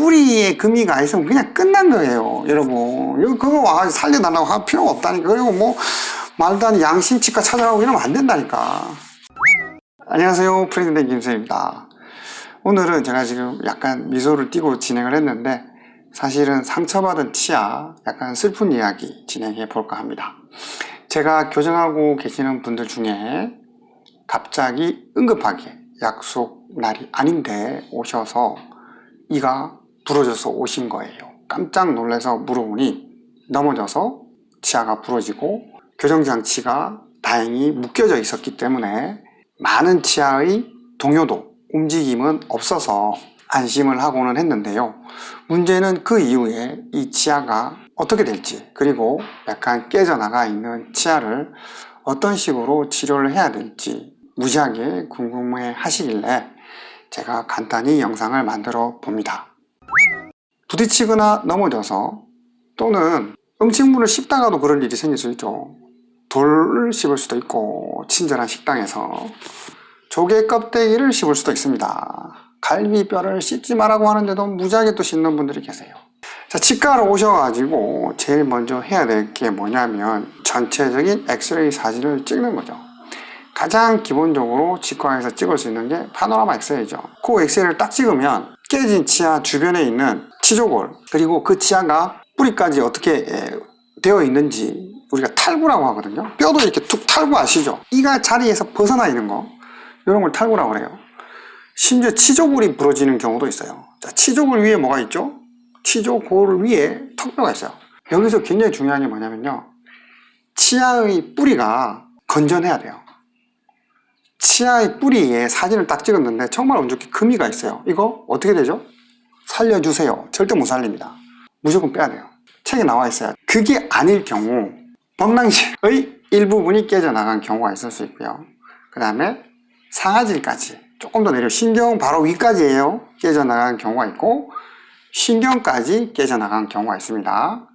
뿌리에 금이 가 있으면 그냥 끝난 거예요, 여러분. 이거 그거 와가지고 살려달라고 할 필요가 없다니까. 그리고 뭐, 말도 안 양심 치과 찾아가고 이러면 안 된다니까. 안녕하세요. 프레드된 김수입니다. 오늘은 제가 지금 약간 미소를 띠고 진행을 했는데, 사실은 상처받은 치아, 약간 슬픈 이야기 진행해 볼까 합니다. 제가 교정하고 계시는 분들 중에 갑자기 응급하게 약속 날이 아닌데 오셔서 이가 부러져서 오신 거예요. 깜짝 놀라서 물어보니 넘어져서 치아가 부러지고 교정장치가 다행히 묶여져 있었기 때문에 많은 치아의 동요도 움직임은 없어서 안심을 하고는 했는데요. 문제는 그 이후에 이 치아가 어떻게 될지 그리고 약간 깨져나가 있는 치아를 어떤 식으로 치료를 해야 될지 무지하게 궁금해 하시길래 제가 간단히 영상을 만들어 봅니다. 부딪히거나 넘어져서 또는 음식물을 씹다가도 그럴 일이 생길 수 있죠. 돌을 씹을 수도 있고 친절한 식당에서 조개 껍데기를 씹을 수도 있습니다. 갈비뼈를 씹지 말라고 하는데도 무지하게 또 씹는 분들이 계세요. 자, 치과로 오셔가지고 제일 먼저 해야 될 게 뭐냐면 전체적인 엑스레이 사진을 찍는 거죠. 가장 기본적으로 치과에서 찍을 수 있는 게 파노라마 엑스레이죠. 그 엑스레이를 딱 찍으면 깨진 치아 주변에 있는 치조골 그리고 그 치아가 뿌리까지 어떻게 에, 되어 있는지 우리가 탈구라고 하거든요. 뼈도 이렇게 툭 탈구 아시죠? 이가 자리에서 벗어나 있는 거 이런 걸 탈구라고 그래요. 심지어 치조골이 부러지는 경우도 있어요. 자, 치조골 위에 뭐가 있죠? 치조골 위에 턱뼈가 있어요. 여기서 굉장히 중요한 게 뭐냐면요. 치아의 뿌리가 건전해야 돼요. 치아의 뿌리에 사진을 딱 찍었는데 정말 운 좋게 금이가 있어요. 이거 어떻게 되죠? 살려주세요. 절대 못 살립니다. 무조건 빼야 돼요. 책에 나와 있어요. 그게 아닐 경우 범랑질의 일부분이 깨져나간 경우가 있을 수 있고요. 그 다음에 상아질까지 조금 더 내려 신경 바로 위까지예요. 깨져나간 경우가 있고 신경까지 깨져나간 경우가 있습니다.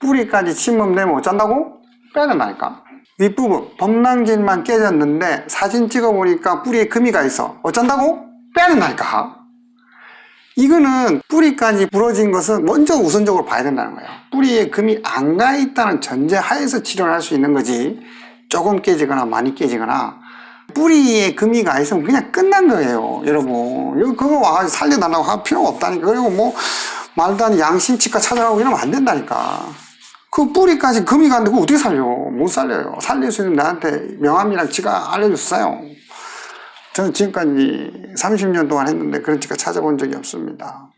뿌리까지 침범되면 어쩐다고? 빼야 된다니까. 윗부분 범랑질만 깨졌는데 사진 찍어보니까 뿌리에 금이가 있어. 어쩐다고? 빼야 된다니까. 이거는 뿌리까지 부러진 것은 먼저 우선적으로 봐야 된다는 거예요. 뿌리에 금이 안 가 있다는 전제 하에서 치료를 할 수 있는 거지. 조금 깨지거나 많이 깨지거나 뿌리에 금이 가 있으면 그냥 끝난 거예요, 여러분. 그거 와가지고 살려달라고 할 필요가 없다니까. 그리고 뭐 말도 안 양심치과 찾아가고 이러면 안 된다니까. 그 뿌리까지 금이 갔는데 그거 어떻게 살려? 못 살려요. 살릴 수 있는 나한테 명함이랑 치과 알려줬어요. 저는 지금까지 30년 동안 했는데 그런 치과 찾아본 적이 없습니다.